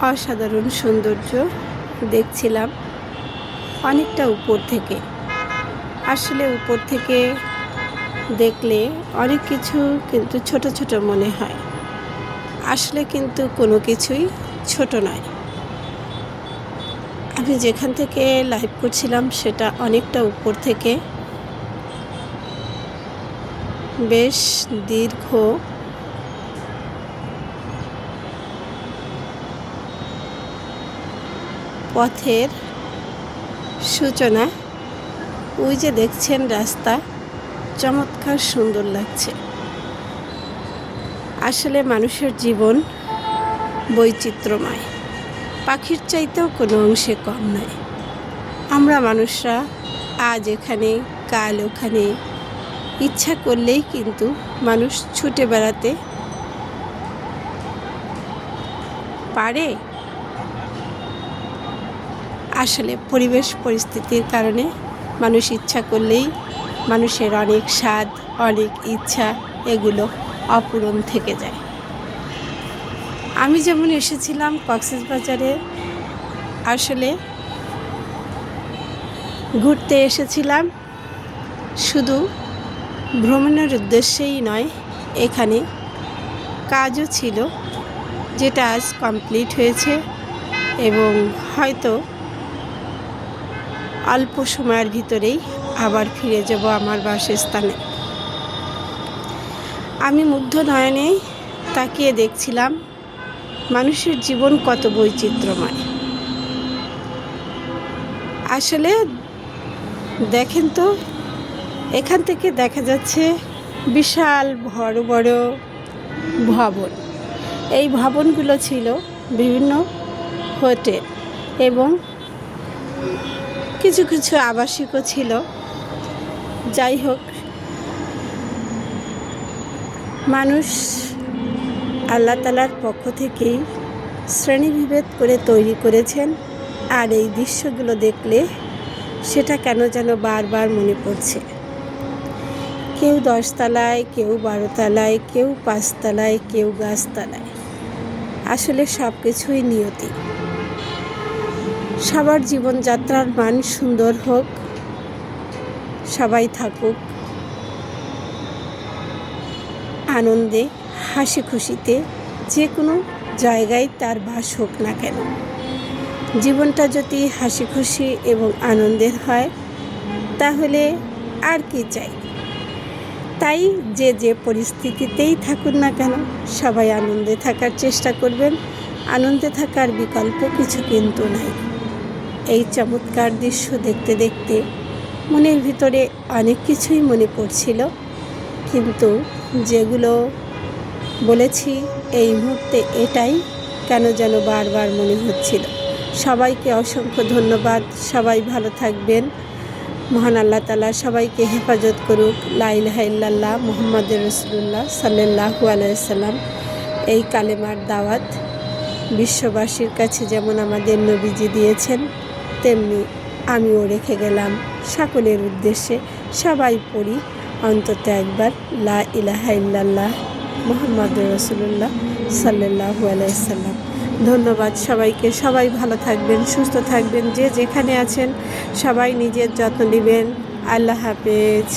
অসাধারণ সৌন্দর্য দেখছিলাম অনেকটা উপর থেকে। আসলে উপর থেকে দেখলে অনেক কিছু কিন্তু ছোট ছোট মনে হয়। আসলে কিন্তু কোনো কিছুই ছোট নয়। আমি যেখান থেকে লাইভ করছিলাম সেটা অনেকটা উপর থেকে। বেশ দীর্ঘ পথের সূচনা। ওই যে দেখছেন রাস্তা, চমৎকার সুন্দর লাগছে। আসলে মানুষের জীবন বৈচিত্র্যময়। পাখির চাইতেও কোনো অংশে কম নয়। আমরা মানুষরা আজ এখানে, কাল ওখানে, ইচ্ছা করলেই কিন্তু মানুষ ছুটে বেড়াতে পারে। আসলে পরিবেশ পরিস্থিতির কারণে মানুষ ইচ্ছা করলেই মানুষের অনেক স্বাদ, অনেক ইচ্ছা এগুলো অপূরণ থেকে যায়। আমি যেমন এসেছিলাম কক্সবাজারে, আসলে ঘুরতে এসেছিলাম শুধু ভ্রমণের উদ্দেশ্যেই নয়, এখানে কাজও ছিল, যেটা আজ কমপ্লিট হয়েছে এবং হয়তো অল্প সময়ের ভিতরেই আবার ফিরে যাব আমার বাসস্থানে। আমি মুগ্ধ নয়নে তাকিয়ে দেখছিলাম, মানুষের জীবন কত বৈচিত্র্যময়। আসলে দেখেন তো, এখান থেকে দেখা যাচ্ছে বিশাল বড় বড় ভবন। এই ভবনগুলো ছিল বিভিন্ন হোটেল এবং কিছু কিছু আবাসিকও ছিল। যাই হোক, মানুষ আল্লাহ তালার পক্ষ থেকেই শ্রেণীবিভেদ করে তৈরি করেছেন, আর এই দৃশ্যগুলো দেখলে সেটা কেন যেন বারবার মনে পড়ছে। কেউ দশতলায়, কেউ বারোতলায়, কেউ পাঁচতলায়, কেউ গাছতলায়। আসলে সব কিছুই নিয়তি। সবার জীবনযাত্রার মান সুন্দর হোক, সবাই থাকুক, আনন্দে হাসি খুশিতে যে কোনো জায়গায় তার বাস হোক না কেন। জীবনটা যদি হাসি খুশি এবং আনন্দের হয়, তাহলে আর কি চাই? তাই যে যে পরিস্থিতিতেই থাকুন না কেন, সবাই আনন্দে থাকার চেষ্টা করবেন। আনন্দে থাকার বিকল্প কিছু কিন্তু নাই। এই চমৎকার দৃশ্য দেখতে দেখতে মনের ভিতরে অনেক কিছুই মনে পড়ছিল। কিন্তু যেগুলো বলেছি এই মুহূর্তে এটাই কেন যেন বারবার মনে হচ্ছিল। সবাইকে অসংখ্য ধন্যবাদ। সবাই ভালো থাকবেন। মহান আল্লাহ তালা সবাইকে হেফাজত করুক। লাইল লাইলাহাল্লাহ মোহাম্মদ রসুল্লাহ সাল্লাহু আলাইসাল্লাম এই কালেমার দাওয়াত বিশ্ববাসীর কাছে যেমন আমাদের নবীজি দিয়েছেন তেমনি আমিও রেখে গেলাম সকলের উদ্দেশ্যে সবাই পড়ি, অন্তত একবার লা ইলাহা ইল্লাল্লাহ মোহাম্মদ রসুল্লাহ সাল্লাহ আলাইসাল্লাম ধন্যবাদ সবাইকে, সবাই ভালো থাকবেন, সুস্থ থাকবেন, যে যেখানে আছেন সবাই নিজের যত্ন নেবেন। আল্লাহ হাফেজ।